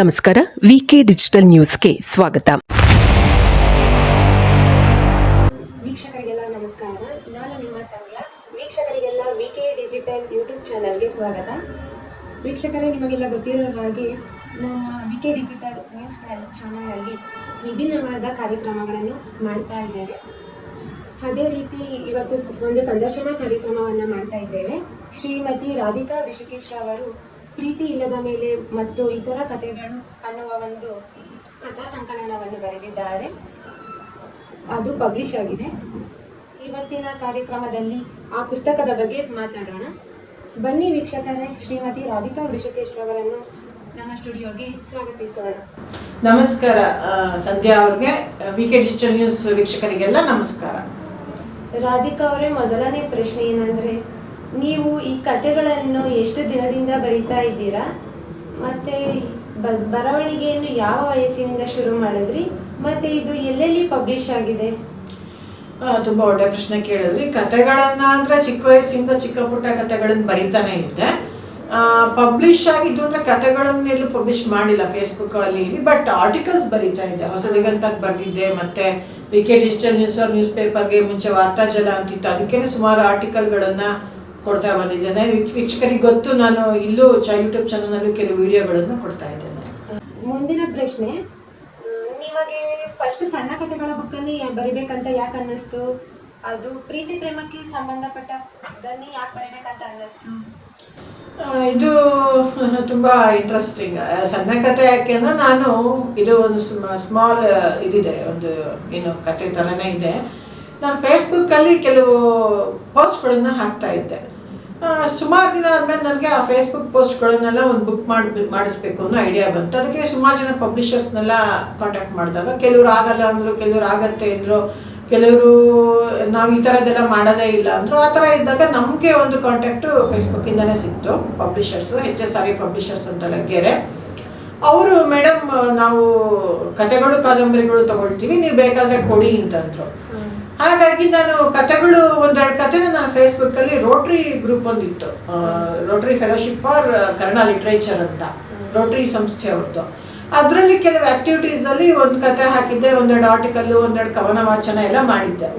ನಮಸ್ಕಾರ ವಿಕೆ ಡಿಜಿಟಲ್ ನ್ಯೂಸ್ಗೆ ಸ್ವಾಗತ. ವೀಕ್ಷಕರಿಗೆಲ್ಲ ನಮಸ್ಕಾರ. ನಾನು ನಿಮ್ಮ ಸಂಧ್ಯಾ. ವೀಕ್ಷಕರಿಗೆಲ್ಲ ವಿಕೆ ಡಿಜಿಟಲ್ ಯೂಟ್ಯೂಬ್ ಚಾನಲ್ಗೆ ಸ್ವಾಗತ. ವೀಕ್ಷಕರೇ, ನಿಮಗೆಲ್ಲ ಗೊತ್ತಿರೋ ಹಾಗೆ ನಮ್ಮ ವಿ ಕೆ ಡಿಜಿಟಲ್ ನ್ಯೂಸ್ ಚಾನಲ್ನಲ್ಲಿ ವಿಭಿನ್ನವಾದ ಕಾರ್ಯಕ್ರಮಗಳನ್ನು ಮಾಡ್ತಾ ಇದ್ದೇವೆ. ಅದೇ ರೀತಿ ಇವತ್ತು ಒಂದು ಸಂದರ್ಶನ ಕಾರ್ಯಕ್ರಮವನ್ನು ಮಾಡ್ತಾ ಇದ್ದೇವೆ. ಶ್ರೀಮತಿ ರಾಧಿಕಾ ಋಷಿಕೇಶ್ ಅವರು ಪ್ರೀತಿ ಇಲ್ಲದ ಮೇಲೆ ಮತ್ತು ಇತರ ಕಥೆಗಳು ಅನ್ನುವ ಒಂದು ಕಥಾ ಸಂಕಲನವನ್ನು ಬರೆದಿದ್ದಾರೆ. ಅದು ಪಬ್ಲಿಷ್ ಆಗಿದೆ. ಇವತ್ತಿನ ಕಾರ್ಯಕ್ರಮದಲ್ಲಿ ಆ ಪುಸ್ತಕದ ಬಗ್ಗೆ ಮಾತಾಡೋಣ. ಬನ್ನಿ ವೀಕ್ಷಕರೇ ಶ್ರೀಮತಿ ರಾಧಿಕಾ ವೃಷಕೇಶ್ ಅವರನ್ನು ನಮ್ಮ ಸ್ಟುಡಿಯೋಗೆ ಸ್ವಾಗತಿಸೋಣ. ನಮಸ್ಕಾರ ಸಂಧ್ಯಾ ಅವ್ರಿಗೆ ವಿಕೆ ಡಿಜಿಟಲ್ ನ್ಯೂಸ್ ವೀಕ್ಷಕರಿಗೆಲ್ಲ ನಮಸ್ಕಾರ. ರಾಧಿಕಾ ಅವರೇ ಮೊದಲನೇ ಪ್ರಶ್ನೆ ಏನಂದ್ರೆ ನೀವು ಈ ಕಥೆಗಳನ್ನು ಎಷ್ಟು ದಿನದಿಂದ ಬರಿತಾ ಇದ್ದೀರಾ? ಮತ್ತೆ ಬರವಣಿಗೆಯನ್ನು ಯಾವ ವಯಸ್ಸಿನಿಂದ ಶುರು ಮಾಡಿದ್ರಿ? ಮತ್ತೆ ಇದು ಎಲ್ಲೆಲ್ಲಿ ಪಬ್ಲಿಷ್ ಆಗಿದೆ? ತುಂಬ ಒಳ್ಳೆ ಪ್ರಶ್ನೆ ಕೇಳಿದ್ರಿ. ಕತೆಗಳನ್ನ ಅಂದ್ರೆ ಚಿಕ್ಕ ವಯಸ್ಸಿಂದ ಚಿಕ್ಕ ಪುಟ್ಟ ಕತೆಗಳನ್ನ ಬರಿತಾನೆ ಇದ್ದೆ. ಪಬ್ಲಿಷ್ ಆಗಿದ್ದು ಅಂದ್ರೆ ಕತೆಗಳನ್ನೆಲ್ಲೂ ಪಬ್ಲಿಷ್ ಮಾಡಿಲ್ಲ ಫೇಸ್ಬುಕ್ ಅಲ್ಲಿ ಬಟ್ ಆರ್ಟಿಕಲ್ಸ್ ಬರಿತಾ ಇದ್ದೆ. ಹೊಸದಿಗಂತಕ್ಕೆ ಬರ್ದಿದ್ದೆ, ಮತ್ತೆ ವಿಕೆ ಡಿಜಿಟಲ್ ನ್ಯೂಸ್ ನ್ಯೂಸ್ ಪೇಪರ್ಗೆ ಮುಂಚೆ ವಾರ್ತಾಜಲ ಅಂತಿತ್ತು. ಅದಕ್ಕೆ ಸುಮಾರು ಆರ್ಟಿಕಲ್ಗಳನ್ನ ಕೊಡ್ತಾ ಬಂದಿದ್ದೇನೆ. ವೀಕ್ಷ- ವೀಕ್ಷಕರಿಗೆ ಗೊತ್ತು ನಾನು ಇಲ್ಲೂ ಚ ಯೂಟ್ಯೂಬ್ ಚಾನಲ್ನಲ್ಲೂ ಕೆಲವು ವಿಡಿಯೋಗಳನ್ನು ಕೊಡ್ತಾ ಇದ್ದೇನೆ. ಮುಂದಿನ ಪ್ರಶ್ನೆ ನಿಮಗೆ ಫಸ್ಟ್ ಸಣ್ಣ ಕಥೆಗಳ ಬುಕ್ಕನ್ನೇ ಬರಿಬೇಕಂತ ಯಾಕೆ ಅನ್ನಿಸ್ತು? ಅದು ಪ್ರೀತಿ ಪ್ರೇಮಕ್ಕೆ ಸಂಬಂಧಪಟ್ಟದನ್ನೇ ಯಾಕೆ ಬರಿಬೇಕಂತ ಅನ್ನಿಸ್ತು? ಇದು ತುಂಬಾ ಇಂಟ್ರೆಸ್ಟಿಂಗ್ ಸಣ್ಣ ಕತೆ ಯಾಕೆ ಅಂದರೆ ನಾನು ಇದು ಒಂದು ಸ್ಮಾಲ್ ಇದಿದೆ. ಒಂದು ಏನು ಕತೆ ಥರನೇ ಇದೆ. ನಾನು ಫೇಸ್ಬುಕ್ಕಲ್ಲಿ ಕೆಲವು ಪೋಸ್ಟ್ಗಳನ್ನು ಹಾಕ್ತಾ ಇದ್ದೆ. ಸುಮಾರು ದಿನ ಆದಮೇಲೆ ನನಗೆ ಆ ಫೇಸ್ಬುಕ್ ಪೋಸ್ಟ್ಗಳನ್ನೆಲ್ಲ ಒಂದು ಬುಕ್ ಮಾಡಿ, ಮಾಡಿಸ್ಬೇಕು ಅನ್ನೋ ಐಡಿಯಾ ಬಂತು. ಅದಕ್ಕೆ ಸುಮಾರು ಜನ ಪಬ್ಲಿಷರ್ಸ್ನೆಲ್ಲ ಕಾಂಟ್ಯಾಕ್ಟ್ ಮಾಡಿದಾಗ ಕೆಲವ್ರು ಆಗಲ್ಲ ಅಂದರು, ಕೆಲವ್ರು ಆಗತ್ತೆ ಅಂದರು, ಕೆಲವರು ನಾವು ಈ ಥರದ್ದೆಲ್ಲ ಮಾಡೋದೇ ಇಲ್ಲ ಅಂದರು, ಆ ಥರ ಇದ್ದಾಗ ನಮಗೆ ಒಂದು ಕಾಂಟ್ಯಾಕ್ಟು ಫೇಸ್ಬುಕ್ಕಿಂದನೇ ಸಿಕ್ತು. Publishers H S R I publishers ಅಂತ ಲಗ್ಗೆರೆ ಅವರು, ಮೇಡಮ್, ನಾವು ಕತೆಗಳು, ಕಾದಂಬರಿಗಳು ತಗೊಳ್ತೀವಿ, ನೀವು ಬೇಕಾದರೆ ಕೊಡಿ ಅಂತಂದ್ರು. ಹಾಗಾಗಿ ನಾನು ಕತೆಗಳು ಒಂದೆರಡು ಕತೆನ ನಾನು ಫೇಸ್ಬುಕ್ಕಲ್ಲಿ ರೋಟ್ರಿ ಗ್ರೂಪ್ ಒಂದಿತ್ತು. Rotary fellowship for Kannada literature ಅಂತ. ರೋಟ್ರಿ ಸಂಸ್ಥೆ ಅವ್ರದ್ದು ಅದರಲ್ಲಿ ಕೆಲವು ಆಕ್ಟಿವಿಟೀಸ್ ಅಲ್ಲಿ ಒಂದು ಕತೆ ಹಾಕಿದ್ದೆ ಒಂದೆರಡು ಆರ್ಟಿಕಲ್ಲು ಒಂದೆರಡು ಕವನ ವಾಚನ ಎಲ್ಲ ಮಾಡಿದ್ದೆ.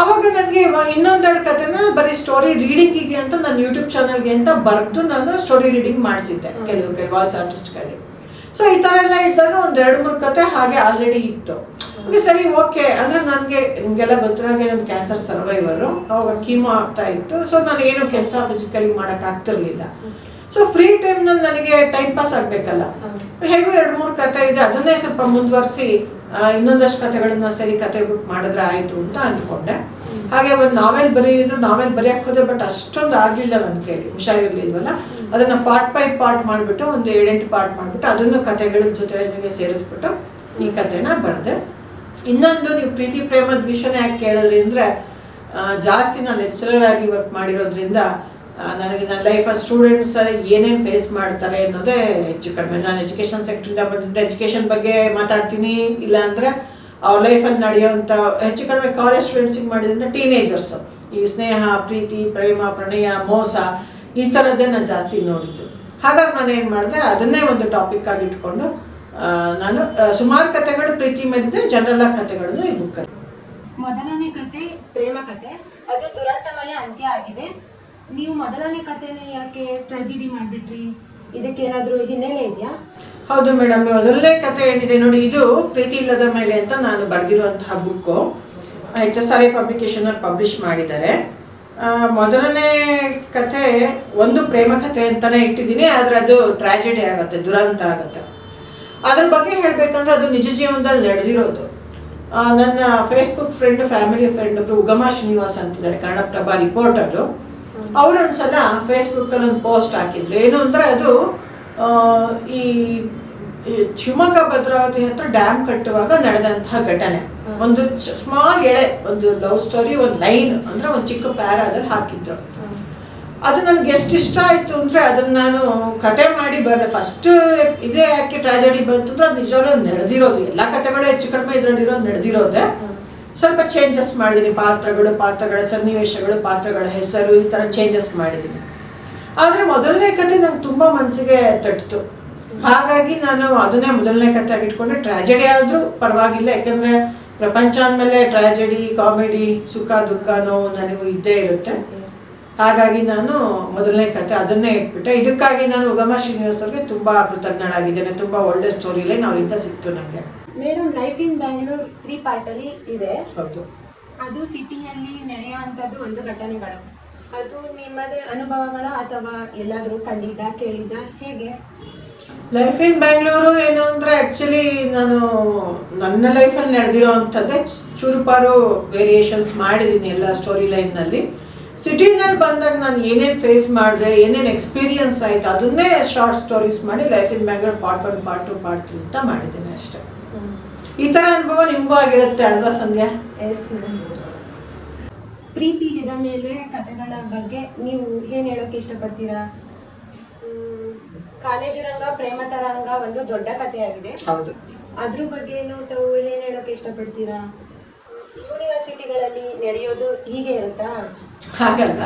ಅವಾಗ ನನಗೆ ಇನ್ನೊಂದೆರಡು ಕತೆನ ಬರೀ ಸ್ಟೋರಿ ರೀಡಿಂಗಿಗೆ ಅಂತ ನಾನು ಯೂಟ್ಯೂಬ್ ಚಾನಲ್ಗೆ ಅಂತ ಬರೆದು ನಾನು ಸ್ಟೋರಿ ರೀಡಿಂಗ್ ಮಾಡಿಸಿದ್ದೆ. ಕೆಲವು ಕೆಲವು ವಾಯ್ಸ್ ಆರ್ಟಿಸ್ಟ್ಗಳಿಗೆ ಸೊ ಈ ಥರ ಎಲ್ಲ ಇದ್ದಾಗ ಒಂದು ಎರಡು ಮೂರು ಕತೆ ಹಾಗೆ ಆಲ್ರೆಡಿ ಇತ್ತು. ಓಕೆ ಸರಿ ಓಕೆ. ಅಂದರೆ ನನಗೆ ನಿಮಗೆಲ್ಲ ಗೊತ್ತಿರಾಗೆ ನಾನು ಕ್ಯಾನ್ಸರ್ ಸರ್ವೈವರು ಅವಾಗ ಕೀಮೋ ಆಗ್ತಾ ಇತ್ತು. ಸೊ ನಾನು ಏನು ಕೆಲಸ ಫಿಸಿಕಲಿ ಮಾಡೋಕ್ಕಾಗ್ತಿರ್ಲಿಲ್ಲ ಸೊ ಫ್ರೀ ಟೈಮ್ನಲ್ಲಿ ನನಗೆ ಟೈಮ್ ಪಾಸ್ ಆಗಬೇಕಲ್ಲ. ಹೇಗೂ ಎರಡು ಮೂರು ಕತೆ ಇದೆ. ಅದನ್ನೇ ಸ್ವಲ್ಪ ಮುಂದುವರಿಸಿ ಇನ್ನೊಂದಷ್ಟು ಕತೆಗಳನ್ನ ಸರಿ ಕತೆ ಬುಕ್ ಮಾಡಿದ್ರೆ ಆಯಿತು ಅಂತ ಅಂದ್ಕೊಂಡೆ. ಹಾಗೆ ಒಂದು ನಾವೆಲ್ ಬರೆಯಿದ್ರು ನಾವೆಲ್ ಬರೆಯಕ್ಕೆ ಹೋದೆ ಬಟ್ ಅಷ್ಟೊಂದು ಆಗಲಿಲ್ಲ ನನ್ನ ಕೈಲಿ ಹುಷಾರಿರ್ಲಿಲ್ವಲ್ಲ ಅದನ್ನ ಪಾರ್ಟ್ ಬೈ ಪಾರ್ಟ್ ಮಾಡಿಬಿಟ್ಟು ಒಂದು ಏಳೆಂಟು ಪಾರ್ಟ್ ಮಾಡಿಬಿಟ್ಟು ಅದನ್ನು ಕತೆಗಳ ಜೊತೆ ಸೇರಿಸ್ಬಿಟ್ಟು ಈ ಕಥೆನ ಬರೆದೆ. ಇನ್ನೊಂದು ನೀವು ಪ್ರೀತಿ ಪ್ರೇಮದ ವಿಷಯನ ಯಾಕೆ ಕೇಳಿದ್ರಿ ಅಂದರೆ ಜಾಸ್ತಿ ನಾನು ಲೆಕ್ಚರರ್ ಆಗಿ ವರ್ಕ್ ಮಾಡಿರೋದ್ರಿಂದ ನನಗೆ ನನ್ನ ಲೈಫಲ್ಲಿ ಸ್ಟೂಡೆಂಟ್ಸ್ ಏನೇನು ಫೇಸ್ ಮಾಡ್ತಾರೆ ಅನ್ನೋದೇ ಹೆಚ್ಚು ಕಡಿಮೆ. ನಾನು ಎಜುಕೇಷನ್ ಸೆಕ್ಟ್ರಿಂದ ಬಂದಿದ್ದೆ ಎಜುಕೇಷನ್ ಬಗ್ಗೆ ಮಾತಾಡ್ತೀನಿ. ಇಲ್ಲ ಅಂದರೆ ಅವ್ರ ಲೈಫಲ್ಲಿ ನಡೆಯುವಂಥ ಹೆಚ್ಚು ಕಡಿಮೆ ಕಾಲೇಜ್ ಸ್ಟೂಡೆಂಟ್ಸಿಗೆ ಮಾಡಿದ್ರಿಂದ ಟೀನೇಜರ್ಸು ಈ ಸ್ನೇಹ, ಪ್ರೀತಿ, ಪ್ರೇಮ, ಪ್ರಣಯ, ಮೋಸ ಈ ಥರದ್ದೇ ನಾನು ಜಾಸ್ತಿ ನೋಡಿದ್ದು. ಹಾಗಾಗಿ ನಾನು ಏನು ಮಾಡಿದೆ ಅದನ್ನೇ ಒಂದು ಟಾಪಿಕ್ ಆಗಿ ಇಟ್ಕೊಂಡು ನಾನು ಸುಮಾರು ಕಥೆಗಳು ಪ್ರೀತಿ ಮೇಲಿದೆ ಜನರಲ್ ಕಥೆಗಳನ್ನು ಈ ಬುಕ್ಕಲ್ಲಿ ಮೊದಲನೇ ಕತೆ ಪ್ರೇಮ ಕತೆ. ಅದು ದುರಂತಮಯ ಅಂತ್ಯ ಆಗಿದೆ. ನೀವು ಮೊದಲನೇ ಕಥೆನೇ ಯಾಕೆ ಟ್ರಾಜಿಡಿ ಮಾಡಿಬಿಟ್ರಿ? ಇದಕ್ಕೇನಾದರೂ ಹಿನ್ನೆಲೆ ಇದೆಯಾ? ಹೌದು ಮೇಡಮ್ ಮೊದಲನೇ ಕತೆ ಏನಿದೆ ನೋಡಿ ಇದು ಪ್ರೀತಿ ಇಲ್ಲದ ಮೇಲೆ ಅಂತ ನಾನು ಬರೆದಿರುವಂತಹ book H S R I ಪಬ್ಲಿಕೇಶನಲ್ಲಿ ಪಬ್ಲಿಷ್ ಮಾಡಿದ್ದಾರೆ. ಮೊದಲನೇ ಕತೆ ಒಂದು ಪ್ರೇಮ ಕಥೆ ಅಂತಾನೆ ಇಟ್ಟಿದ್ದೀನಿ, ಆದರೆ ಅದು ಟ್ರಾಜಿಡಿ ಆಗುತ್ತೆ, ದುರಂತ ಆಗುತ್ತೆ. ಅದ್ರ ಬಗ್ಗೆ ಹೇಳಬೇಕಂದ್ರೆ ಅದು ನಿಜ ಜೀವನದಲ್ಲಿ ನಡೆದಿರೋದು. ನನ್ನ ಫೇಸ್ಬುಕ್ ಫ್ರೆಂಡ್ ಫ್ಯಾಮಿಲಿ ಫ್ರೆಂಡ್ ಒಬ್ರು ಉಗಮ ಶ್ರೀನಿವಾಸ್ ಅಂತಿದ್ದಾರೆ, ಕನ್ನಡಪ್ರಭ ರಿಪೋರ್ಟರು ಅವರೊಂದ್ಸಲ ಫೇಸ್ಬುಕ್ಕಲ್ಲಿ ಒಂದು ಪೋಸ್ಟ್ ಹಾಕಿದ್ರು. ಏನು ಅಂದರೆ ಅದು ಈ ಶಿವಮೊಗ್ಗ ಭದ್ರಾವತಿ ಹತ್ರ ಡ್ಯಾಮ್ ಕಟ್ಟುವಾಗ ನಡೆದಂತಹ ಘಟನೆ. ಒಂದು ಸ್ಮಾಲ್ ಎಳೆ ಒಂದು ಲವ್ ಸ್ಟೋರಿ ಒಂದು ಲೈನ್ ಅಂದ್ರೆ ಒಂದು ಚಿಕ್ಕ ಪ್ಯಾರಾದಲ್ಲಿ ಹಾಕಿದ್ರು. ಅದು ನನಗೆ ಎಷ್ಟು ಇಷ್ಟ ಆಯಿತು ಅಂದರೆ ಅದನ್ನು ನಾನು ಕತೆ ಮಾಡಿ ಬರ್ದೆ. ಫಸ್ಟ್ ಇದೇ ಯಾಕೆ ಟ್ರಾಜಡಿ ಬಂತು ಅಂದ್ರೆ ಅದು ನಿಜವಾಗ್ಲೂ ನಡೆದಿರೋದು. ಎಲ್ಲ ಕತೆಗಳು ಹೆಚ್ಚು ಕಡಿಮೆ ಇದರಲ್ಲಿರೋದು ನಡೆದಿರೋದೆ. ಸ್ವಲ್ಪ ಚೇಂಜಸ್ ಮಾಡಿದ್ದೀನಿ ಪಾತ್ರಗಳು ಪಾತ್ರಗಳ ಸನ್ನಿವೇಶಗಳು ಪಾತ್ರಗಳ ಹೆಸರು ಈ ಥರ ಚೇಂಜಸ್ ಮಾಡಿದ್ದೀನಿ ಆದರೆ ಮೊದಲನೇ ಕತೆ ನಂಗೆ ತುಂಬ ಮನಸ್ಸಿಗೆ ತಟ್ಟಿತು ಹಾಗಾಗಿ ನಾನು ಅದನ್ನೇ ಮೊದಲನೇ ಕತೆ ಇಟ್ಕೊಂಡೆ. ಟ್ರಾಜೆಡಿ ಆದರೂ ಪರವಾಗಿಲ್ಲ ಯಾಕಂದ್ರೆ ಪ್ರಪಂಚ ಅಂದಮೇಲೆ ಟ್ರಾಜೆಡಿ ಕಾಮಿಡಿ ಸುಖ ದುಃಖ ನೋವು ನನಗೂ ಇದ್ದೇ ಇರುತ್ತೆ. ಹಾಗಾಗಿ ನಾನು ಮೊದಲನೇ ಕತೆ ಅದನ್ನೇ ಇಟ್ಬಿಟ್ಟೆ. ಇದಕ್ಕಾಗಿ ನಾನು ಉಗಮ ಶ್ರೀನಿವಾಸ್ ಅವ್ರಿಗೆ ತುಂಬಾ ಕೃತಜ್ಞಳಾಗಿದ್ದೇನೆ ತುಂಬಾ ಒಳ್ಳೆ ಸ್ಟೋರಿ ಲೈನ್ ಅವರಿಂದ ಸಿಕ್ತು ನನಗೆ madam life in Bangalore three ಪಾರ್ಟಲ್ಲಿ ಇದೆ. ಹೌದು. ಅದು ಸಿಟಿಯಲ್ಲಿ ನಡೆಯುವಂಥದ್ದು ಒಂದು ಘಟನೆಗಳು. ಅದು ನಿಮ್ಮದೇ ಅನುಭವಗಳ ಅಥವಾ ಎಲ್ಲಾದರೂ ಕಂಡಿದ್ದ ಕೇಳಿದ್ದ ಹೇಗೆ? ಲೈಫ್ ಇನ್ ಬ್ಯಾಂಗ್ಳೂರು ಏನು ಅಂದರೆ ಆ್ಯಕ್ಚುಲಿ ನಾನು ನನ್ನ ಲೈಫಲ್ಲಿ ನಡೆದಿರೋ ಅಂಥದ್ದೇ ಚೂರುಪಾರು ವೇರಿಯೇಷನ್ಸ್ ಮಾಡಿದ್ದೀನಿ ಎಲ್ಲ ಸ್ಟೋರಿ ಲೈನ್ನಲ್ಲಿ ಸಿಟಿನಲ್ಲಿ ಬಂದಾಗ ನಾನು ಏನೇನು ಫೇಸ್ ಮಾಡಿದೆ, ಏನೇನು ಎಕ್ಸ್ಪೀರಿಯನ್ಸ್ ಆಯಿತು, ಅದನ್ನೇ ಶಾರ್ಟ್ ಸ್ಟೋರೀಸ್ ಮಾಡಿ life in Bangalore part one part two part three ಅಂತ ಮಾಡಿದ್ದೀನಿ ಅಷ್ಟೇ. ಈ ಥರ ಅನುಭವ ನಿಮಗೂ ಆಗಿರುತ್ತೆ ಅಲ್ವಾ ಸಂಧ್ಯಾ? ಎಸ್ ಪ್ರೀತಿ ಇದ ಮೇಲೆ ಕಥೆಗಳ ಬಗ್ಗೆ ನೀವು ಏನು ಹೇಳೋಕೆ ಇಷ್ಟಪಡ್ತೀರಾ? ಕಾಲೇಜು ರಂಗ ಪ್ರೇಮ ತರಂಗ ಒಂದು ದೊಡ್ಡ ಕಥೆಯಾಗಿದೆ. ಹೌದು. ಅದ್ರ ಬಗ್ಗೆ ತಾವು ಏನು ಹೇಳೋಕೆ ಇಷ್ಟಪಡ್ತೀರಾ? ಯೂನಿವರ್ಸಿಟಿಗಳಲ್ಲಿ ನಡೆಯೋದು ಹೀಗೆ ಇರುತ್ತಾ? ಹಾಗಲ್ಲ.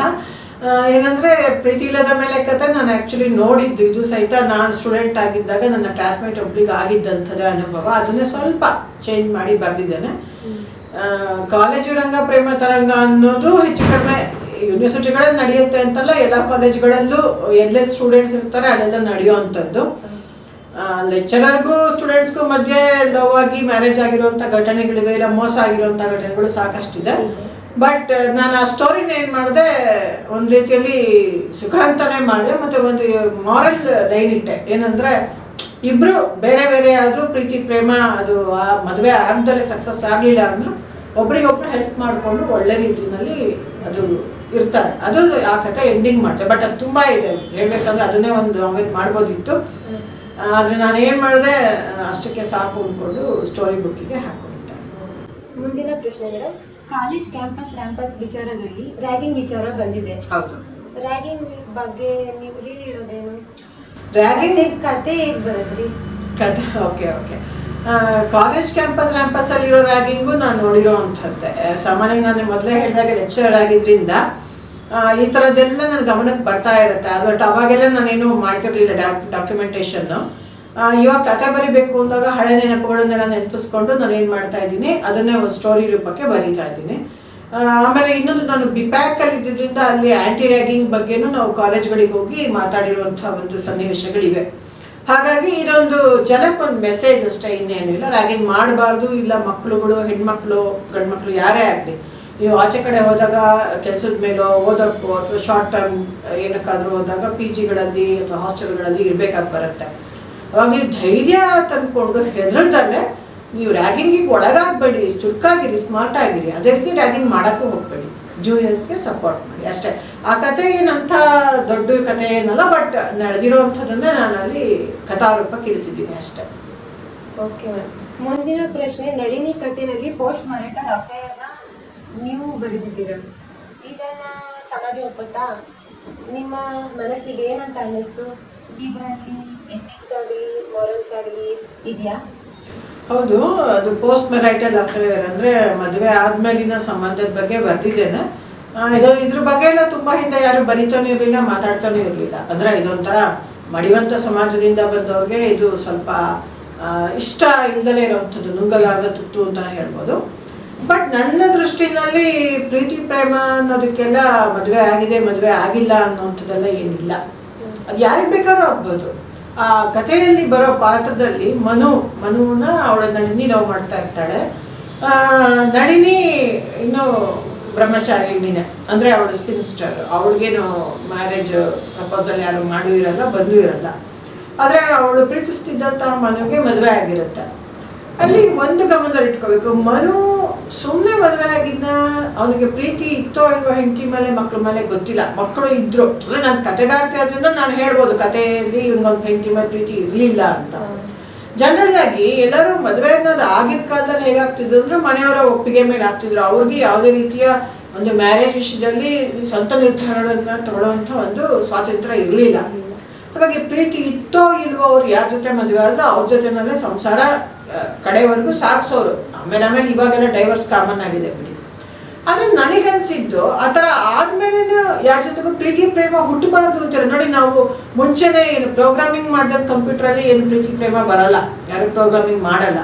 ಏನಂದ್ರೆ ಪ್ರೀತಿ ಇಲ್ಲದ ಮೇಲೆ ಕತೆ ನಾನು ಆ್ಯಕ್ಚುಲಿ ನೋಡಿದ್ದು. ಇದು ಸಹಿತ ನಾನು ಸ್ಟೂಡೆಂಟ್ ಆಗಿದ್ದಾಗ ನನ್ನ ಕ್ಲಾಸ್ಮೇಟ್ ಒಬ್ಳಿಗೆ ಆಗಿದ್ದಂಥದ್ದೇ ಅನುಭವ. ಅದನ್ನೇ ಸ್ವಲ್ಪ ಚೇಂಜ್ ಮಾಡಿ ಬರೆದಿದ್ದೇನೆ. ಕಾಲೇಜು ರಂಗ ಪ್ರೇಮ ತರಂಗ ಅನ್ನೋದು ಹೆಚ್ಚು ಕಡಿಮೆ ಯೂನಿವರ್ಸಿಟಿಗಳಲ್ಲಿ ನಡೆಯುತ್ತೆ ಅಂತಲ್ಲ, ಎಲ್ಲ ಕಾಲೇಜ್ಗಳಲ್ಲೂ ಎಲ್ಲೆಲ್ಲಿ ಸ್ಟೂಡೆಂಟ್ಸ್ ಇರ್ತಾರೆ ಅಲ್ಲೆಲ್ಲ ನಡೆಯುವಂಥದ್ದು. ಲೆಕ್ಚರರ್ಗೂ ಸ್ಟೂಡೆಂಟ್ಸ್ಗೂ ಮಧ್ಯೆ ಲವ್ ಆಗಿ ಮ್ಯಾರೇಜ್ ಆಗಿರುವಂಥ ಘಟನೆಗಳಿವೆ, ಇಲ್ಲ ಮೋಸ ಆಗಿರುವಂಥ ಘಟನೆಗಳು ಸಾಕಷ್ಟಿದೆ. ಬಟ್ ನಾನು ಆ ಸ್ಟೋರಿನ ಏನು ಮಾಡಿದೆ, ಒಂದು ರೀತಿಯಲ್ಲಿ ಸುಖ ಅಂತಲೇ ಮಾಡಿದೆ, ಮತ್ತು ಒಂದು ಮಾರಲ್ ಲೈನ್ ಇಟ್ಟೆ. ಏನಂದರೆ ಇಬ್ಬರು ಬೇರೆ ಬೇರೆ ಆದರೂ ಪ್ರೀತಿ, ಪ್ರೇಮ, ಅದು ಆ ಮದುವೆ ಆಗದಲ್ಲೇ ಸಕ್ಸಸ್ ಆಗಲಿಲ್ಲ ಅಂದರೂ, ಒಬ್ರಿಗೊಬ್ರು ಹೆಲ್ಪ್ ಮಾಡಿಕೊಂಡು ಒಳ್ಳೆ ರೀತಿಯಲ್ಲಿ ಅದು ಇರ್ತಾರೆ. ಅದು ಆ ಕಥೆ ಎಂಡಿಂಗ್ ಮಾಡ್ತಾರೆ ಬಟ್ ಅದು ತುಂಬ ಇದೆ. ಹೇಳ್ಬೇಕಂದ್ರೆ ಅದನ್ನೇ ಒಂದು ಅಮೇಲೆ ಮಾಡ್ಬೋದಿತ್ತು. ಆದರೆ ನಾನು ಏನು ಮಾಡಿದೆ ಅಷ್ಟಕ್ಕೆ ಸಾಕು ಅಂದ್ಕೊಂಡು ಸ್ಟೋರಿ ಬುಕ್ಕಿಗೆ ಹಾಕೊಂಡ್ಬಿಟ್ಟೆ ಮುಂದಿನ ಪ್ರಶ್ನೆ ಮೇಡಮ್ ಕಾಲೇಜ್ ಕ್ಯಾಂಪಸ್ ರ್ಯಾಂಪಸ್ ವಿಚಾರದಲ್ಲಿ ರ್ಯಾಗಿಂಗ್ ವಿಚಾರ ಬಂದಿದೆ. ಹೌದು. ರ್ಯಾಗಿಂಗ್ ಬಗ್ಗೆ ನೀವು ಏನು ಹೇಳೋದೇನು? ರ್ಯಾಗಿಂಗ್ ಕತೆ- ಹೇಗೆ ಬರದ್ರಿ ಕತೆ okay okay college campus ರ್ಯಾಂಪಸ್ಸಲ್ಲಿರೋ ragging ನಾನು ನೋಡಿರೋ ಅಂಥದ್ದೇ. ಸಾಮಾನ್ಯ ನಾನು ಮೊದಲೇ ಹೇಳಿದಾಗ ಲೆಕ್ಚರ್ ಆಗಿದ್ರಿಂದ ಈ ಥರದ್ದೆಲ್ಲ ನನ್ನ ಗಮನಕ್ಕೆ ಬರ್ತಾ ಇರುತ್ತೆ. ಬಟ್ ಅವಾಗೆಲ್ಲ ನಾನೇನು ಮಾಡ್ತಿರ್ಲಿಲ್ಲ ಡಾಕ್ ಇವಾಗ ಕತೆ ಬರಿಬೇಕು ಅಂದಾಗ ಹಳೆ ನೆನಪುಗಳನ್ನೆಲ್ಲ ನೆನಪಿಸ್ಕೊಂಡು ನಾನು ಏನು ಮಾಡ್ತಾ ಇದ್ದೀನಿ, ಅದನ್ನೇ ಒಂದು ಸ್ಟೋರಿ ರೂಪಕ್ಕೆ ಬರೀತಾ ಇದ್ದೀನಿ. ಆಮೇಲೆ ಇನ್ನೊಂದು ನಾನು ಬಿಪ್ಯಾಕಲ್ಲಿ ಇದ್ದಿದ್ದರಿಂದ ಅಲ್ಲಿ ಆ್ಯಂಟಿ ರ್ಯಾಗಿಂಗ್ ಬಗ್ಗೆನೂ ನಾವು ಕಾಲೇಜ್ಗಳಿಗೆ ಹೋಗಿ ಮಾತಾಡಿರುವಂಥ ಒಂದು ಸನ್ನಿವೇಶಗಳಿವೆ. ಹಾಗಾಗಿ ಇದೊಂದು ಜನಕ್ಕೊಂದು ಮೆಸೇಜ್ ಅಷ್ಟೇ ಇನ್ನೇನು ಇಲ್ಲ ರ್ಯಾಗಿಂಗ್ ಮಾಡಬಾರ್ದು, ಇಲ್ಲ ಮಕ್ಕಳುಗಳು ಹೆಣ್ಮಕ್ಳು, ಗಂಡ್ಮಕ್ಳು ಯಾರೇ ಆಗಲಿ. ನೀವು ಆಚೆ ಕಡೆ ಹೋದಾಗ ಕೆಲಸದ ಮೇಲೋ ಓದೋಕ್ಕೋ ಅಥವಾ ಶಾರ್ಟ್ ಟರ್ಮ್ ಏನಕ್ಕಾದರೂ ಹೋದಾಗ ಪಿ ಜಿಗಳಲ್ಲಿ ಅಥವಾ ಹಾಸ್ಟೆಲ್ಗಳಲ್ಲಿ ಇರಬೇಕಾಗಿ ಬರುತ್ತೆ. ಅವಾಗ ನೀವು ಧೈರ್ಯ ತಂದ್ಕೊಂಡು ಹೆದರ್ದಲ್ಲೇ ನೀವು ರ್ಯಾಗಿಂಗಿಗೆ ಒಳಗಾಗಬೇಡಿ, ಚುರುಕಾಗಿರಿ ಸ್ಮಾರ್ಟ್ ಆಗಿರಿ. ಅದೇ ರೀತಿ ರ್ಯಾಗಿಂಗ್ ಮಾಡೋಕ್ಕೂ ಹೋಗಬೇಡಿ. ಜೂನಿಯರ್ಸ್ಗೆ ಸಪೋರ್ಟ್ ಮಾಡಿ. ಅಷ್ಟೇ. ಆ ಕತೆ ಏನಂಥ ದೊಡ್ಡ ಕತೆ ಏನಲ್ಲ ಬಟ್ ನಡೆದಿರೋವಂಥದ್ದನ್ನೇ ನಾನು ಅಲ್ಲಿ ಕಥಾರೂಪಕ್ಕೆ ಇಳಿಸಿದ್ದೀನಿ ಅಷ್ಟೇ. ಓಕೆ ಮ್ಯಾಮ್ ಮುಂದಿನ ಪ್ರಶ್ನೆ, ನಳಿನಿ ಕಥೆನಲ್ಲಿ ಪೋಸ್ಟ್ ಮಾರಾಟ ಅಫೇರ್ನ ನೀವು ಬರೆದಿದ್ದೀರ? ಇದನ್ನ ಸಮಾಜ ಒಪ್ಪುತ್ತಾ? ನಿಮ್ಮ ಮನಸ್ಸಿಗೆ ಏನಂತ ಅನ್ನಿಸ್ತು? ಇದರಲ್ಲಿ ಎಥಿಕ್ಸ್ ಆಗಲಿ ಮಾರಲ್ಸ್ ಆಗಲಿ ಇದೆಯಾ? ಹೌದು ಅದು ಪೋಸ್ಟ್ ಮೆರೈಟಲ್ ಅಫೇರ್ ಅಂದರೆ ಮದುವೆ ಆದಮೇಲಿನ ಸಂಬಂಧದ ಬಗ್ಗೆ ಬರ್ತಿದ್ದೇನೆ ಇದು ಇದ್ರ ಬಗ್ಗೆ ಎಲ್ಲ ತುಂಬ ಹಿಂದೆ ಯಾರು ಬರಿತಾನೆ ಇರಲಿಲ್ಲ ಮಾತಾಡ್ತಾನೆ ಇರಲಿಲ್ಲ. ಅಂದರೆ ಇದೊಂಥರ ಮಡಿವಂತ ಸಮಾಜದಿಂದ ಬಂದವ್ರಿಗೆ ಇದು ಸ್ವಲ್ಪ ಇಷ್ಟ ಇಲ್ದಲೇ ಇರೋವಂಥದ್ದು ನುಂಗಲಾಗ ತುತ್ತು ಅಂತಲೇ ಹೇಳ್ಬೋದು. ಬಟ್ ನನ್ನ ದೃಷ್ಟಿನಲ್ಲಿ ಪ್ರೀತಿ, ಪ್ರೇಮ ಅನ್ನೋದಕ್ಕೆಲ್ಲ ಮದುವೆ ಆಗಿದೆ, ಮದುವೆ ಆಗಿಲ್ಲ ಅನ್ನೋಂಥದ್ದೆಲ್ಲ ಏನಿಲ್ಲ. ಅದು ಯಾರಿಗೆ ಬೇಕಾದ್ರೂ ಆಗ್ಬೋದು. ಆ ಕಥೆಯಲ್ಲಿ ಬರೋ ಪಾತ್ರದಲ್ಲಿ ಮನು, ಮನುನ ಅವಳ ನಳಿನಿ ಲವ್ ಮಾಡ್ತಾ ಇರ್ತಾಳೆ. ನಳಿನಿ ಇನ್ನು ಬ್ರಹ್ಮಚಾರಿಣಿನೇ. ಅಂದರೆ ಅವಳು ಸ್ಪಿನ್ಸ್ಟರ್ ಅವಳಿಗೇನು ಮ್ಯಾರೇಜ್ ಪ್ರಪೋಸಲ್ ಯಾರು ಮಾಡೂ ಇರಲ್ಲ, ಬಂದೂ ಇರಲ್ಲ. ಆದರೆ ಅವಳು ಪ್ರೀತಿಸ್ತಿದ್ದಂಥ ಮನುವಿಗೆ ಮದುವೆ ಆಗಿರುತ್ತೆ. ಅಲ್ಲಿ ಒಂದು ಗಮನದಲ್ಲಿ ಇಟ್ಕೋಬೇಕು ಮನು ಸುಮ್ಮನೆ ಮದುವೆ ಆಗಿದ್ದ ಅವನಿಗೆ ಪ್ರೀತಿ ಇತ್ತೋ ಇಲ್ವೋ ಹೆಂಡತಿ ಮೇಲೆ ಮಕ್ಕಳ ಮೇಲೆ ಗೊತ್ತಿಲ್ಲ. ಮಕ್ಕಳು ಇದ್ರು. ಅಂದ್ರೆ ನಾನು ಕತೆಗಾರ್ತಿ ಆದ್ರಿಂದ ನಾನು ಹೇಳ್ಬೋದು ಕಥೆಯಲ್ಲಿ ಇವನಿಗೊಂದು ಹೆಂಡತಿ ಮೇಲೆ ಪ್ರೀತಿ ಇರಲಿಲ್ಲ ಅಂತ. ಜನರಲ್ ಆಗಿ ಎಲ್ಲರೂ ಮದುವೆ ಅನ್ನೋದು ಆಗಿನ ಕಾಲದಲ್ಲಿ ಹೇಗಾಗ್ತಿದ್ರು ಅಂದ್ರೆ ಮನೆಯವರ ಒಪ್ಪಿಗೆ ಮೇಲೆ ಆಗ್ತಿದ್ರು. ಅವ್ರಿಗೆ ಯಾವುದೇ ರೀತಿಯ ಒಂದು ಮ್ಯಾರೇಜ್ ವಿಷಯದಲ್ಲಿ ಸ್ವಂತ ನಿರ್ಧಾರಗಳನ್ನ ತಗೊಳ್ಳುವಂಥ ಒಂದು ಸ್ವಾತಂತ್ರ್ಯ ಇರಲಿಲ್ಲ. ಹಾಗಾಗಿ ಪ್ರೀತಿ ಇತ್ತೋ ಇಲ್ವೋ ಅವ್ರು ಯಾರ ಜೊತೆ ಮದುವೆ ಆದ್ರೂ ಅವ್ರ ಜೊತೆನಲ್ಲೇ ಸಂಸಾರ ಕಡೆವರೆಗೂ ಸಾಗಿಸೋರು. ಆಮೇಲೆ ಆಮೇಲೆ ಇವಾಗೆಲ್ಲ ಡೈವರ್ಸ್ ಕಾಮನ್ ಆಗಿದೆ ಬಿಡಿ. ಆದರೆ ನನಗನ್ಸಿದ್ದು ಆ ಥರ ಆದ್ಮೇಲೆ ಯಾರ ಜೊತೆಗೂ ಪ್ರೀತಿ, ಪ್ರೇಮ ಹುಟ್ಟಬಾರ್ದು ಅಂತಾರೆ. ನೋಡಿ ನಾವು ಮುಂಚೆನೆ ಏನು ಪ್ರೋಗ್ರಾಮಿಂಗ್ ಮಾಡಿದ ಕಂಪ್ಯೂಟ್ರಲ್ಲಿ ಏನು ಪ್ರೀತಿ, ಪ್ರೇಮ ಬರಲ್ಲ. ಯಾರು ಪ್ರೋಗ್ರಾಮಿಂಗ್ ಮಾಡಲ್ಲ.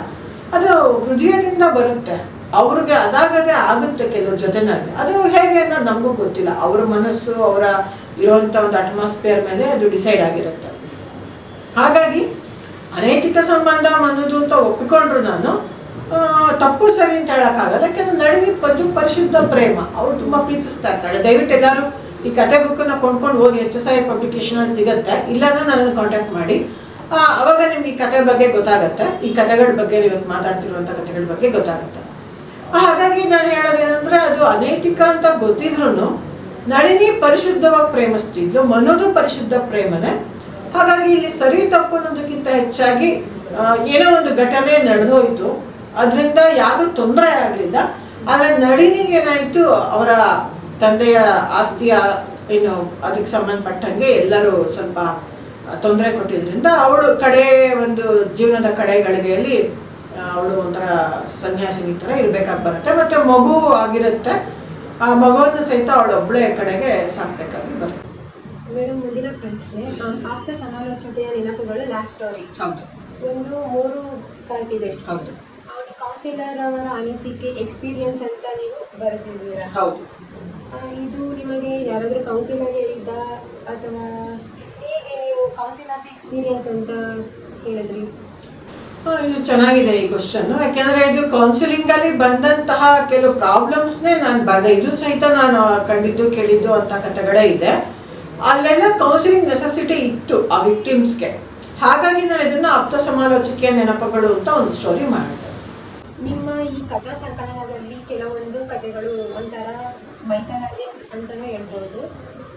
ಅದು ಹೃದಯದಿಂದ ಬರುತ್ತೆ. ಅವ್ರಿಗೆ ಅದಾಗದೇ ಆಗುತ್ತೆ ಕೆಲವ್ರ ಜೊತೆನಲ್ಲಿ. ಅದು ಹೇಗೆ ಅನ್ನೋದು ನಮಗೂ ಗೊತ್ತಿಲ್ಲ. ಅವ್ರ ಮನಸ್ಸು, ಅವರ ಇರುವಂಥ ಒಂದು ಅಟ್ಮಾಸ್ಫಿಯರ್ ಮೇಲೆ ಅದು ಡಿಸೈಡ್ ಆಗಿರುತ್ತೆ. ಹಾಗಾಗಿ ಅನೈತಿಕ ಸಂಬಂಧ ಅನ್ನೋದು ಅಂತ ಒಪ್ಪಿಕೊಂಡ್ರು ನಾನು ತಪ್ಪು ಸರಿ ಅಂತ ಹೇಳೋಕ್ಕಾಗಲ್ಲ. ಯಾಕೆಂದ್ರೆ ನಡಿಗೆ ಪದ್ದು ಪರಿಶುದ್ಧ ಪ್ರೇಮ. ಅವ್ರು ತುಂಬಾ ಪ್ರೀತಿಸ್ತಾ ಇರ್ತಾಳೆ ದಯವಿಟ್ಟು ಎಲ್ಲರೂ ಈ ಕತೆ ಬುಕ್ಕನ್ನ ಕೊಂಡ್ಕೊಂಡು ಓದಿ ಎಚ್ ಎಸ್ ಐ ಪಬ್ಲಿಕೇಶನಲ್ಲಿ ಸಿಗುತ್ತೆ. ಇಲ್ಲಾಂದ್ರೆ ನನ್ನನ್ನು ಕಾಂಟ್ಯಾಕ್ಟ್ ಮಾಡಿ. ಅವಾಗ ನಿಮ್ಗೆ ಈ ಕತೆ ಬಗ್ಗೆ ಗೊತ್ತಾಗುತ್ತೆ. ಈ ಕತೆಗಳ ಬಗ್ಗೆ ಇವತ್ತು ಮಾತಾಡ್ತಿರುವಂಥ ಕತೆಗಳ ಬಗ್ಗೆ ಗೊತ್ತಾಗುತ್ತೆ. ಹಾಗಾಗಿ ನಾನು ಹೇಳೋದೇನಂದ್ರೆ ಅದು ಅನೈತಿಕ ಅಂತ ಗೊತ್ತಿದ್ರು ನಳಿನಿ ಪರಿಶುದ್ಧವಾಗಿ ಪ್ರೇಮಿಸ್ತಿದ್ಲು ಮನೋದು ಪರಿಶುದ್ಧ ಪ್ರೇಮನೆ. ಹಾಗಾಗಿ ಇಲ್ಲಿ ಸರಿ ತಪ್ಪು ಅನ್ನೋದಕ್ಕಿಂತ ಹೆಚ್ಚಾಗಿ ಏನೋ ಒಂದು ಘಟನೆ ನಡೆದೋಯ್ತು. ಅದರಿಂದ ಯಾರು ತೊಂದರೆ ಆಗಲಿಲ್ಲ. ಆದರೆ ನಳಿನಿಗೆ ಏನಾಯಿತು, ಅವರ ತಂದೆಯ ಆಸ್ತಿಯ, ಏನು, ಅದಕ್ಕೆ ಸಂಬಂಧಪಟ್ಟಂಗೆ ಎಲ್ಲರೂ ಸ್ವಲ್ಪ ತೊಂದರೆ ಕೊಟ್ಟಿದ್ರಿಂದ ಅವಳು ಕಡೆ ಒಂದು ಜೀವನದ ಕಡೆ ಗಳಿಗೆಯಲ್ಲಿ ಅವಳು ಒಂಥರ ಸನ್ಯಾಸಿನಿ ಥರ ಇರಬೇಕಾಗಿ ಬರುತ್ತೆ. ಮತ್ತು ಮಗು ಆಗಿರುತ್ತೆ. ಆ ಮಗುವನ್ನು ಸಹಿತ ಅವಳು ಒಬ್ಬಳೇ ಕಡೆಗೆ ಸಾಕ್ಬೇಕಾಗಿ ಬರ್ತದೆ ಮೇಡಮ್ ಮುಂದಿನ ಪ್ರಶ್ನೆ ಆಪ್ತ ಸಮಾಲೋಚನೆಯ ನೆನಪುಗಳು ಲಾಸ್ಟ್ ಸ್ಟೋರಿ ಹೌದು. ಒಂದು ಮೂರು ಪಾರ್ಟ್ ಇದೆ. ಹೌದು. ಅದು ಕೌನ್ಸಿಲರ್ ಅವರ ಅನಿಸಿಕೆ ಎಕ್ಸ್ಪೀರಿಯನ್ಸ್ ಅಂತ ನೀವು ಬರೆದಿದ್ದೀರಾ? ಹೌದು. ಇದು ನಿಮಗೆ ಯಾರಾದರೂ ಕೌನ್ಸಿಲರ್ ಹೇಳಿದ್ದ ಅಥವಾ ಹೇಗೆ ನೀವು ಕೌನ್ಸಿಲರ್ ಎಕ್ಸ್ಪೀರಿಯನ್ಸ್ ಅಂತ ಹೇಳಿದ್ರಿ? ಇದು ಚೆನ್ನಾಗಿದೆ ಈ ಕ್ವಶನ್ ಯಾಕೆಂದ್ರೆ ಇದು ಕೌನ್ಸಿಲಿಂಗ್ ಅಲ್ಲಿ ಬಂದಂತಹ ಕೆಲವು ಪ್ರಾಬ್ಲಮ್ಸ್ನೇ ನಾನು ಬರೆದೆ ಇದು ಸಹಿತ ನಾನು ಕಂಡಿದ್ದು, ಕೇಳಿದ್ದು ಅಂತ ಕಥೆಗಳೇ ಇದೆ. ಅಲ್ಲೆಲ್ಲ ಕೌನ್ಸಿಲಿಂಗ್ ನೆಸೆಸಿಟಿ ಇತ್ತು ಆ ವಿಕ್ಟಿಮ್ಸ್ಗೆ ಹಾಗಾಗಿ ನಾನು ಇದನ್ನ ಆಪ್ತ ಸಮಾಲೋಚಕೆಯ ನೆನಪುಗಳು ಅಂತ ಒಂದು ಸ್ಟೋರಿ ಮಾಡಿದೆ. ನಿಮ್ಮ ಈ ಕಥಾ ಸಂಕಲನದಲ್ಲಿ ಕೆಲವೊಂದು ಕಥೆಗಳು ಒಂಥರ ಮೈಥಾಲಜಿಕ್ ಅಂತಲೂ ಹೇಳ್ಬೋದು.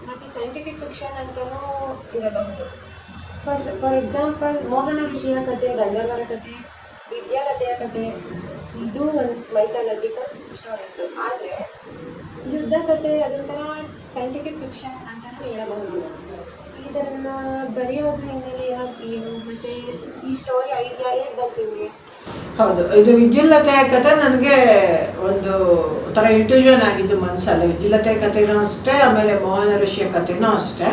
ಮತ್ತು ಸೈಂಟಿಫಿಕ್ ಫಿಕ್ಷನ್ ಅಂತಲೂ ಇರಬಹುದು. ಫಸ್ಟ್ ಫಾರ್ ಎಕ್ಸಾಂಪಲ್ ಮೋಹನ ಋಷಿಯ ಕಥೆ ಗಂಧರ್ವರ ಕಥೆ ವಿದ್ಯಾಲತೆಯ ಕಥೆ ಇದು ಒಂದು ಮೈಥಾಲಜಿಕಲ್ ಸ್ಟೋರೀಸ್ ಆದರೆ, ಯುದ್ಧ ಕಥೆ ಅದೊಂಥರ ಸೈಂಟಿಫಿಕ್ ಫಿಕ್ಷನ್ ಅಂತಲೂ ಹೇಳಬಹುದು. ಇದನ್ನು ಬರೆಯೋದ್ರ ಹಿನ್ನೆಲೆ ಏನೋ? ಮತ್ತೆ ಈ ಸ್ಟೋರಿ ಐಡಿಯಾ ಹೇಗೆ ಬಂತು ನಿಮಗೆ? ಹೌದು, ಇದು ವಿದ್ಯುಲ್ಲತೆಯ ಕತೆ ನನಗೆ ಒಂದು ಒಂಥರ ಇಂಟ್ಯೂಷನ್ ಆಗಿದ್ದು ಮನಸ್ಸಲ್ಲಿ ವಿದ್ಯುಲ್ಲತೆಯ ಕಥೆನೂ ಅಷ್ಟೇ, ಆಮೇಲೆ ಮೋಹನ ಋಷಿಯ ಕಥೆನೂ ಅಷ್ಟೇ.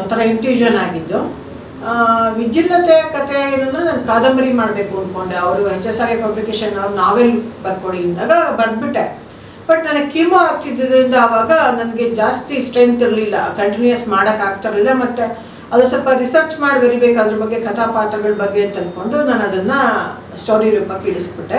ಒಂಥರ ಇಂಟ್ಯೂಷನ್ ಆಗಿದ್ದು. ಆ, ವಿದ್ಯುಲ್ಲತೆಯ ಕತೆ ಏನಂದ್ರೆ ನಾನು ಕಾದಂಬರಿ ಮಾಡಬೇಕು ಅಂದ್ಕೊಂಡೆ ಅವರು H S R A publication ಅವ್ರು ನಾವೆಲ್ ಬರ್ಕೊಡಿ ಅಂದಾಗ ಬರ್ದ್ಬಿಟ್ಟೆ. ಬಟ್ ನನಗೆ ಕೀಮೋ ಆಗ್ತಿದ್ದರಿಂದ ಆವಾಗ ನನಗೆ ಜಾಸ್ತಿ ಸ್ಟ್ರೆಂತ್ ಇರಲಿಲ್ಲ. ಕಂಟಿನ್ಯೂಸ್ ಮಾಡೋಕ್ಕಾಗ್ತಿರಲಿಲ್ಲ ಮತ್ತು ಅದು ಸ್ವಲ್ಪ ರಿಸರ್ಚ್ ಮಾಡಿ ಬರಿಬೇಕು ಅದ್ರ ಬಗ್ಗೆ ಕಥಾಪಾತ್ರಗಳ ಬಗ್ಗೆ ಅಂತ ಅಂದ್ಕೊಂಡು ನಾನು ಅದನ್ನು ಸ್ಟೋರಿ ರೂಪಕ್ಕೆ ಇಳಿಸ್ಬಿಟ್ಟೆ.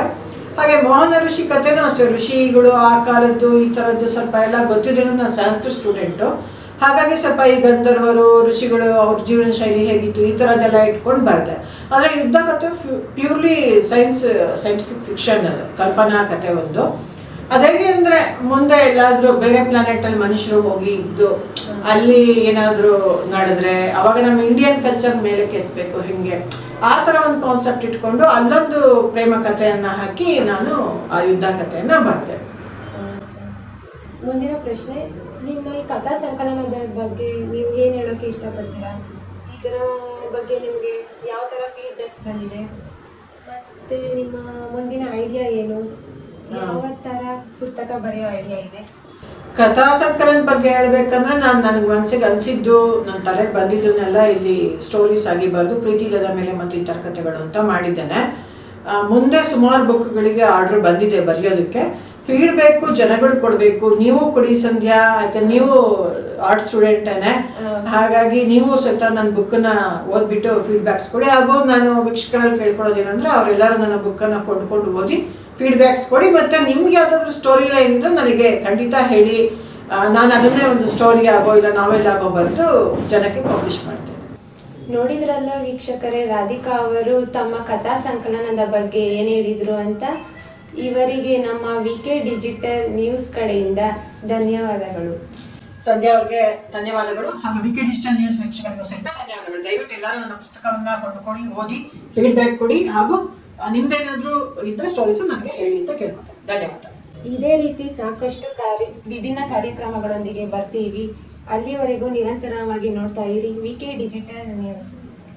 ಹಾಗೆ ಮೋಹನ ಋಷಿ ಕಥೆನೂ ಅಷ್ಟೇ. ಋಷಿಗಳು ಆ ಕಾಲದ್ದು ಈ ಥರದ್ದು ಸ್ವಲ್ಪ ಎಲ್ಲ ಗೊತ್ತಿದ್ರು ನಾನು ಸಹಸ್ತ್ರ ಸ್ಟೂಡೆಂಟು. ಹಾಗಾಗಿ ಸ್ವಲ್ಪ ಈ ಗಂಧರ್ವರು, ಋಷಿಗಳು ಅವ್ರ ಜೀವನ ಶೈಲಿ ಹೇಗಿತ್ತು ಈ ಥರದ್ದೆಲ್ಲ ಇಟ್ಕೊಂಡು ಬರೆದೆ. ಆದರೆ ಯುದ್ಧ ಕಥೆ ಪ್ಯೂರ್ಲಿ ಸೈನ್ಸ್, ಸೈಂಟಿಫಿಕ್ ಫಿಕ್ಷನ್ ಅದು, ಕಲ್ಪನಾ ಕಥೆ ಒಂದು. ಅದೇ ಅಂದರೆ ಮುಂದೆ ಎಲ್ಲಾದರೂ ಬೇರೆ ಪ್ಲಾನೆಟಲ್ಲಿ ಮನುಷ್ಯರು ಹೋಗಿ ಇದ್ದು ಅಲ್ಲಿ ಏನಾದರೂ ನಡೆದ್ರೆ ಅವಾಗ ನಮ್ಮ ಇಂಡಿಯನ್ ಕಲ್ಚರ್ ಮೇಲೆ ಕೆತ್ತಬೇಕು ಹಿಂಗೆ? ಆ ಥರ ಒಂದು ಕಾನ್ಸೆಪ್ಟ್ ಇಟ್ಕೊಂಡು ಅಲ್ಲೊಂದು ಪ್ರೇಮ ಕಥೆಯನ್ನು ಹಾಕಿ ನಾನು ಆ ಯುದ್ಧ ಕಥೆಯನ್ನು ಬರೆದೆ. ಮುಂದಿನ ಪ್ರಶ್ನೆ. ನಿಮ್ಮ ಈ ಕಥಾ ಸಂಕಲನದ ಬಗ್ಗೆ ನೀವು ಏನು ಹೇಳೋಕ್ಕೆ ಇಷ್ಟಪಡ್ತೀರಾ? ಇದರ ಬಗ್ಗೆ ನಿಮಗೆ ಯಾವ ಥರ ಫೀಡ್ಬ್ಯಾಕ್ಸ್ ಬಂದಿದೆ? ಮತ್ತು ನಿಮ್ಮ ಮುಂದಿನ ಐಡಿಯಾ ಏನು? ಯಾವ ಥರ ಪುಸ್ತಕ ಬರೆಯೋ ಐಡಿಯಾ ಇದೆ? ಕಥಾ ಸಂಕಲನ ಬಗ್ಗೆ ಹೇಳ್ಬೇಕಂದ್ರೆ ನಾನು ನನಗೆ ಮನಸ್ಸಿಗೆ ಅನಿಸಿದ್ದು ನನ್ನ ತಲೆಗೆ ಬಂದಿದ್ದನ್ನೆಲ್ಲ ಇಲ್ಲಿ ಸ್ಟೋರೀಸ್ ಆಗಿ ಬರೆದು ಪ್ರೀತಿ ಇಲ್ಲದ ಮೇಲೆ ಮತ್ತು ಇತರ ಕಥೆಗಳು ಅಂತ ಮಾಡಿದ್ದೇನೆ. ಮುಂದೆ ಸುಮಾರು ಬುಕ್ಗಳಿಗೆ ಆರ್ಡರ್ ಬಂದಿದೆ ಬರೆಯೋದಕ್ಕೆ. ಫೀಡ್ಬೇಕು ಜನಗಳು ಕೊಡಬೇಕು. ನೀವು ಕೊಡಿ ಸಂಧ್ಯಾ ಯಾಕೆ ನೀವು ಆರ್ಟ್ ಸ್ಟೂಡೆಂಟೇನೆ ಹಾಗಾಗಿ ನೀವು ಸಹಿತ ನನ್ನ ಬುಕ್ಕನ್ನ ಓದ್ಬಿಟ್ಟು ಫೀಡ್ಬ್ಯಾಕ್ಸ್ ಕೊಡಿ. ಹಾಗೂ ನಾನು ವೀಕ್ಷಕರಲ್ಲಿ ಕೇಳ್ಕೊಳ್ಳೋದೇನೆಂದ್ರೆ ಅವರೆಲ್ಲರೂ ನನ್ನ ಬುಕ್ಕನ್ನು ಕೊಂಡ್ಕೊಂಡು ಓದಿ ಫೀಡ್ಬ್ಯಾಕ್ಸ್ ಕೊಡಿ. ಮತ್ತು ನಿಮ್ಗೆ ಯಾವುದಾದ್ರೂ ಸ್ಟೋರಿ ಲೈನ್ ಏನಿದ್ರು ನನಗೆ ಖಂಡಿತ ಹೇಳಿ. ನಾನು ಅದನ್ನೇ ಒಂದು ಸ್ಟೋರಿ ಆಗೋ ಇಲ್ಲ ನಾವೆಲ್ಲ ಆಗೋ ಬರೆದು ಜನಕ್ಕೆ ಪಬ್ಲಿಷ್ ಮಾಡ್ತೇನೆ. ನೋಡಿದ್ರಲ್ಲ ವೀಕ್ಷಕರೇ ರಾಧಿಕಾ ಅವರು ತಮ್ಮ ಕಥಾ ಸಂಕಲನದ ಬಗ್ಗೆ ಏನು ಹೇಳಿದ್ರು ಅಂತ? ಇವರಿಗೆ ನಮ್ಮ ವಿ ಕೆ ಡಿಜಿಟಲ್ ನ್ಯೂಸ್ ಕಡೆಯಿಂದ ಧನ್ಯವಾದಗಳು. ಸಂಧ್ಯಾ ಅವ್ರಿಗೆ ಧನ್ಯವಾದಗಳು. ಹಾಗೂ ವಿಕೆ ಡಿಜಿಟಲ್ ನ್ಯೂಸ್ ವೀಕ್ಷಕರಿಗೂ ಸಹಿತ ಧನ್ಯವಾದಗಳು. ದಯವಿಟ್ಟು ಎಲ್ಲರೂ ನನ್ನ ಪುಸ್ತಕವನ್ನ ಕೊಂಡುಕೊಳ್ಳಿ ಓದಿ ಫೀಡ್ಬ್ಯಾಕ್ ಕೊಡಿ. ಹಾಗೂ ನಿಮ್ಮದೇನಾದರೂ ನಿಮ್ದೇನಾದ್ರೂ ಇದ್ರೆ ಸ್ಟೋರೀಸು ನನಗೆ ಹೇಳಿ ಅಂತ ಕೇಳ್ಕೊತೇನೆ. ಧನ್ಯವಾದ. ಇದೇ ರೀತಿ ಸಾಕಷ್ಟು ಕಾರ್ಯ ವಿಭಿನ್ನ ಕಾರ್ಯಕ್ರಮಗಳೊಂದಿಗೆ ಬರ್ತೀವಿ. ಅಲ್ಲಿವರೆಗೂ ನಿರಂತರವಾಗಿ ನೋಡ್ತಾ ಇರಿ ವಿ ಕೆ ಡಿಜಿಟಲ್ ನ್ಯೂಸ್.